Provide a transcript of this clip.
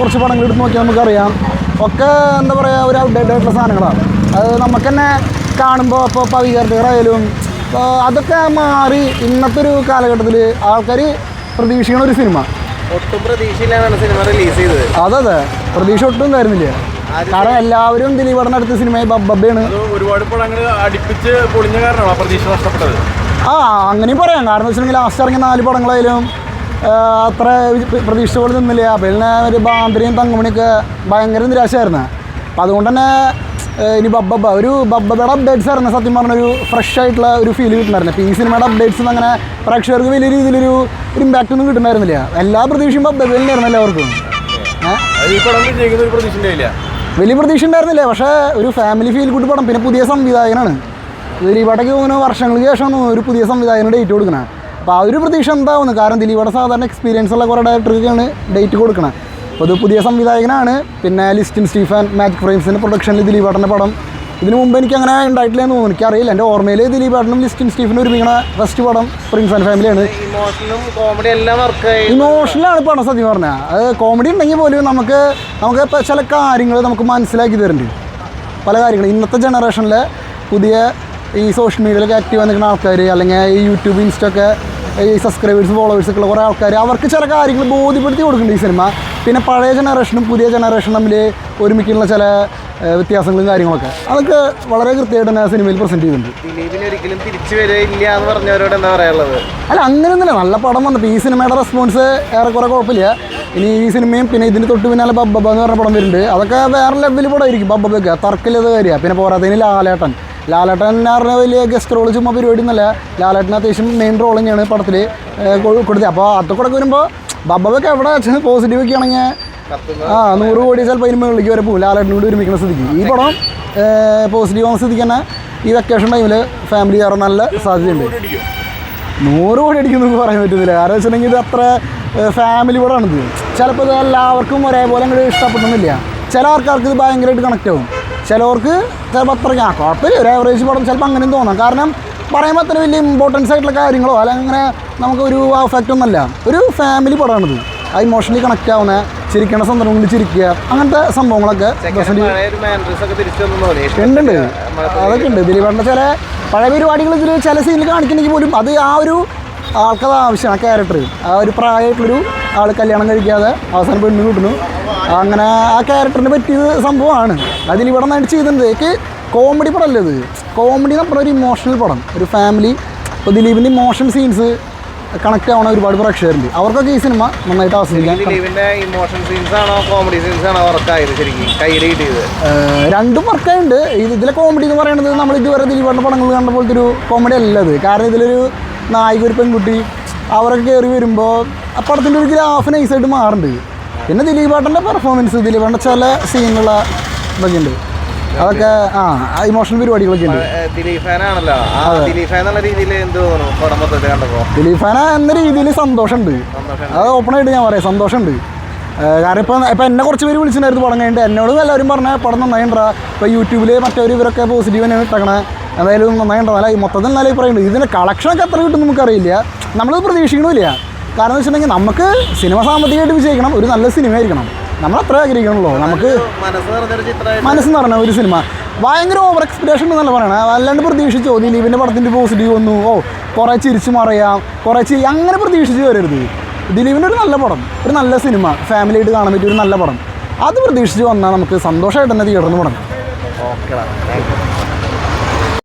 കുറച്ച് പടങ്ങൾ എടുത്ത് നോക്കിയാൽ നമുക്കറിയാം. ഒക്കെ എന്താ പറയുക ഒരു ഔട്ട്ഡേറ്റ് ആയിട്ടുള്ള സാധനങ്ങളാണ്. അത് നമുക്ക് തന്നെ കാണുമ്പോൾ ഇപ്പോൾ പവികർട്ടികളായാലും ഇപ്പോൾ അതൊക്കെ മാറി ഇന്നത്തെ ഒരു കാലഘട്ടത്തിൽ ആൾക്കാർ പ്രതീക്ഷിക്കുന്ന ഒരു സിനിമ. ഒട്ടും പ്രതീക്ഷയില്ലാന്നാണ് സിനിമ റിലീസ് ചെയ്തത്. അതെ അതെ. പ്രതീക്ഷ ഒട്ടും ഉണ്ടായിരുന്നില്ല കാരണം എല്ലാവരും ദിലീപടം അടുത്ത സിനിമ ബബ്ബയാണ്. ഒരുപാട് പടങ്ങൾ അടുപ്പിച്ച് പൊളിഞ്ഞ കാരണമാണ് പ്രതീക്ഷ നഷ്ടപ്പെട്ടത്. ആ അങ്ങനെയും പറയാം. കാരണം വെച്ചിട്ടുണ്ടെങ്കിൽ ലാസ്റ്റ് ഇറങ്ങിയ നാല് പടങ്ങളായാലും അത്ര പ്രതീക്ഷ പോലെ നിന്നില്ല പിന്നെ ഒരു ബാന്ദ്രയും തങ്കമണിയൊക്കെ ഭയങ്കര നിരാശയായിരുന്നു. അപ്പം അതുകൊണ്ട് തന്നെ ഇനി ബബ്ബ ഒരു ബബ്ബയുടെ അപ്ഡേറ്റ്സ് ആയിരുന്നു. സത്യം പറഞ്ഞൊരു ഫ്രഷ് ആയിട്ടുള്ള ഒരു ഫീൽ കിട്ടുന്നുണ്ടായിരുന്നു. അപ്പോൾ ഈ സിനിമയുടെ അപ്ഡേറ്റ്സ് അങ്ങനെ പ്രേക്ഷകർക്ക് വലിയ രീതിയിലൊരു ഒരു ഇമ്പാക്റ്റ് ഒന്നും കിട്ടുന്നുണ്ടായിരുന്നില്ല. എല്ലാ പ്രതീക്ഷയും ബബ്ബയിലായിരുന്നു എല്ലാവർക്കും. വലിയ പ്രതീക്ഷ ഉണ്ടായിരുന്നില്ല. പക്ഷേ ഒരു ഫാമിലി ഫീൽ കൂട്ടി പടം. പിന്നെ പുതിയ സംവിധായകനാണ്. ദിലീപേട്ടയ്ക്ക് തോന്നുന്നു വർഷങ്ങൾക്ക് ശേഷം ഒരു പുതിയ സംവിധായകന് ഡേറ്റ് കൊടുക്കണം. അപ്പോൾ ആ ഒരു പ്രതീക്ഷ എന്താവുന്നു? കാരണം ദിലീപയുടെ സാധാരണ എക്സ്പീരിയൻസ് ഉള്ള കുറേ ഡയറക്ടർക്കാണ് ഡേറ്റ് കൊടുക്കണം. അപ്പോൾ ഇത് പുതിയ സംവിധായകനാണ്. പിന്നെ ലിസ്റ്റിൻ സ്റ്റീഫൻ മാജിക് ഫ്രെയിംസിന്റെ പ്രൊഡക്ഷനിൽ ദിലീപേട്ടന്റെ പടം. ഇതിനു മുമ്പ് എനിക്ക് അങ്ങനെ ഉണ്ടായിട്ടില്ല എന്ന് തോന്നുന്നു. എനിക്കറിയില്ല. എന്റെ ഓർമ്മയിൽ ദിലീപേട്ടനും ലിസ്റ്റിൻ സ്റ്റീഫനും ഒരുമിക്കണ ഫസ്റ്റ് പടം പ്രിൻസ് ആൻഡ് ഫാമിലിയാണ് ഇമോഷണലാണ് പടം സത്യം പറഞ്ഞാൽ അത് കോമഡി ഉണ്ടെങ്കിൽ പോലും നമുക്ക് നമുക്ക് ചില കാര്യങ്ങൾ നമുക്ക് മനസ്സിലാക്കി തരുന്നുണ്ട് പല കാര്യങ്ങളും. ഇന്നത്തെ ജനറേഷനിലെ പുതിയ ഈ സോഷ്യൽ മീഡിയയിലൊക്കെ ആക്റ്റീവ് നിൽക്കുന്ന ആൾക്കാർ അല്ലെങ്കിൽ ഈ യൂട്യൂബ് ഇൻസ്റ്റൊക്കെ ഈ സബ്സ്ക്രൈബേഴ്സ് ഫോളോവേഴ്സ് ഒക്കെ ഉള്ള കുറേ ആൾക്കാർ അവർക്ക് ചില കാര്യങ്ങൾ ബോധ്യപ്പെടുത്തി കൊടുക്കുന്നുണ്ട് ഈ സിനിമ പിന്നെ പഴയ ജനറേഷനും പുതിയ ജനറേഷനും തമ്മിൽ ഒരുമിക്കുള്ള ചില വ്യത്യാസങ്ങളും കാര്യങ്ങളൊക്കെ. അതൊക്കെ വളരെ കൃത്യമായിട്ട് തന്നെ ആ സിനിമയിൽ എന്താ പറയാനുള്ളത്? അല്ല അങ്ങനെയൊന്നുമില്ല. നല്ല പടം വന്നപ്പോൾ ഈ സിനിമയുടെ റെസ്പോൺസ് ഏറെക്കുറെ കുഴപ്പമില്ല. ഇനി ഈ സിനിമയും പിന്നെ ഇതിന് തൊട്ട് പിന്നാലെ ബബ്ബ എന്ന് പറഞ്ഞ പടം വരുന്നുണ്ട്. അതൊക്കെ വേറെ ലെവലിൽ പടമായിരിക്കും. ബബ്ബൊക്കെ തർക്കമില്ലാത്ത കാര്യമാണ്. പിന്നെ പോരാത്തതിന് ലാലേട്ടൻ. ലാലേട്ടൻ എന്ന് പറഞ്ഞ വലിയ ഗസ്റ്റ് റോൾ ചുമ്മാ പരിപാടി എന്നല്ല ലാലേട്ടൻ അത്യാവശ്യം മെയിൻ റോൾ തന്നെയാണ് പടത്തിൽ കൊടുത്തത്. അപ്പോൾ അത്തക്കൂടെ കൂടെ വരുമ്പോൾ ബബ്ബൊക്കെ എവിടെ പോസിറ്റീവ് ഒക്കെ ആണെങ്കിൽ ആ നൂറ് കോടി ചിലപ്പോൾ അതിന് മുകളിലേക്ക് വരെ പോകും. ലാലേട്ടനോട് കൂടി ഒരുമിക്കുന്ന സ്ഥിതിക്ക്. ഈ പടം പോസിറ്റീവ് ആവുന്ന സ്ഥിതിക്ക് തന്നെ ഈ വെക്കേഷൻ ടൈമിൽ ഫാമിലി കയറാൻ നല്ല സാധ്യതയുണ്ട്. നൂറ് കോടി അടിക്കുന്നു പറയാൻ പറ്റുന്നില്ല. കാരണം വെച്ചിട്ടുണ്ടെങ്കിൽ ഇത് അത്ര ഫാമിലി പടമാണിത് ചിലപ്പോൾ ഇത് എല്ലാവർക്കും ഒരേപോലെ അങ്ങോട്ട് ഇഷ്ടപ്പെടുന്നില്ല. ചില ആൾക്കാർക്ക് ഇത് ഭയങ്കരമായിട്ട് കണക്റ്റ് ആവും. ചിലവർക്ക് ചിലപ്പോൾ അത്രയ്ക്ക് ആ കുഴപ്പമില്ല. ഒരു ആവറേജ് പടം ചിലപ്പോൾ അങ്ങനെയും തോന്നാം. കാരണം പറയുമ്പോൾ അത്ര വലിയ ഇമ്പോർട്ടൻസ് ആയിട്ടുള്ള കാര്യങ്ങളോ അല്ലെങ്കിൽ അങ്ങനെ നമുക്കൊരു എഫക്റ്റ് ഒന്നുമല്ല. ഒരു ഫാമിലി പടമാണിത്. ആ ഇമോഷണലി കണക്റ്റ് ആവുന്ന ചിരിക്കണ സന്ദർഭങ്ങളിൽ ചിരിക്കുക അങ്ങനത്തെ സംഭവങ്ങളൊക്കെ ഉണ്ട് ഉണ്ട്. അതൊക്കെ ഉണ്ട്. ദിലീപേട്ടന്റെ ചില പഴയ പരിപാടികൾ ഇതിൽ ചില സീനിൽ കാണിക്കണമെങ്കിൽ പോലും അത് ആ ഒരു ആൾക്കത് ആവശ്യമാണ് ആ ക്യാരക്ടർ ആ ഒരു പ്രായമായിട്ടുള്ളൊരു ആൾ കല്യാണം കഴിക്കാതെ അവസാനം പെണ്ണ് കിട്ടുന്നു. അങ്ങനെ ആ ക്യാരക്ടറിന് പറ്റിയത് സംഭവമാണ്. അതിലിവിടെ നന്നായിട്ട് ചെയ്തിട്ടുണ്ട്. എനിക്ക് കോമഡി പടമല്ലേ ഇത്? കോമഡി നമ്മുടെ ഒരു ഇമോഷണൽ പടം. ഒരു ഫാമിലി ഇപ്പോൾ ദിലീപിന്റെ ഇമോഷൻ സീൻസ് കണക്റ്റ് ആവണ ഒരുപാട് പ്രേക്ഷകരുണ്ട്. അവർക്കൊക്കെ ഈ സിനിമ നന്നായിട്ട് ആസ്വദിക്കാം ഇമോഷൻ സീൻസ് ആണോ കോമഡി സീൻസ് ആണോ വർക്കായത് ശരിക്കും? കയ്യിൽ കിട്ടിയത്. ഏഹ് രണ്ടും വർക്കായുണ്ട് ഇത് ഇതിലെ കോമഡി എന്ന് പറയുന്നത് നമ്മൾ ഇതുവരെ ദിലീപിന്റെ പടങ്ങൾ കണ്ട പോലത്തെ ഒരു കോമഡി അല്ല ഇത്. കാരണം ഇതിലൊരു നായിക ഒരു പെൺകുട്ടി അവരൊക്കെ കയറി വരുമ്പോൾ ആ പടത്തിന്റെ ഒരു ഗ്രാഫ് നൈസായിട്ട് മാറുന്നുണ്ട് പിന്നെ ദിലീപ് ദിലീപേട്ടന്റെ പെർഫോമൻസ് ദിലീപേട്ടന്റെ ചില സീനുള്ള ഇതൊക്കെ ഉണ്ട് അതൊക്കെ ആ ഇമോഷണൽ പരിപാടികളൊക്കെ ഉണ്ട്. ദിലീപ് ദിലീപ് ഫാൻ എന്ന രീതിയിൽ എന്ത് തോന്നുന്നു പടം മൊത്തത്തിൽ കണ്ടപ്പോ? ദിലീപ് ഫാന എന്ന രീതിയിൽ സന്തോഷമുണ്ട്. അത് ഓപ്പണായിട്ട് ഞാൻ പറയാം സന്തോഷമുണ്ട്. കാരണം ഇപ്പം ഇപ്പം എന്നെ കുറച്ച് പേര് വിളിച്ചിട്ടുണ്ടായിരുന്നു പടം കഴിഞ്ഞിട്ട്. എന്നോട് എല്ലാവരും പറഞ്ഞ പടം നന്നായിട്ടാ ഇപ്പോൾ യൂട്യൂബിൽ മറ്റവർ ഇവരൊക്കെ പോസിറ്റീവ് തന്നെയാണ് ഇട്ടേക്കണേ. എന്തായാലും നന്നായിട്ട് നല്ല മൊത്തത്തിൽ നല്ല അഭിപ്രായമുണ്ട് ഇതിന്റെ കളക്ഷനൊക്കെ എത്ര കിട്ടും നമുക്കറിയില്ല. നമ്മളത് പ്രതീക്ഷിക്കണമില്ല. കാരണം എന്ന് വെച്ചിട്ടുണ്ടെങ്കിൽ നമുക്ക് സിനിമ സാമ്പത്തികമായിട്ട് വിജയിക്കണം ഒരു നല്ല സിനിമ ആയിരിക്കണം. നമ്മൾ അത്ര ആഗ്രഹിക്കണമല്ലോ നമുക്ക് മനസ്സ് പറഞ്ഞ ഒരു സിനിമ. ഭയങ്കര ഓവർ എക്സ്പെക്ടേഷൻ എന്നല്ല പറയണേ. അല്ലാണ്ട് ഓ ദിലീപിന്റെ പടത്തിന്റെ പോസിറ്റീവ് വന്നു. ഓ കുറേ ചിരിച്ചു മറിയാം കുറേ ചിരി അങ്ങനെ പ്രതീക്ഷിച്ച് വരരുത്. ദിലീപിന്റെ ഒരു നല്ല പടം ഒരു നല്ല സിനിമ. ഫാമിലി ആയിട്ട് കാണാൻ പറ്റിയ ഒരു നല്ല പടം. അത് പ്രതീക്ഷിച്ച് വന്നാൽ നമുക്ക് സന്തോഷമായിട്ട് തന്നെ തിയേറ്ററിൽ നിന്ന് പടം. ഓക്കെ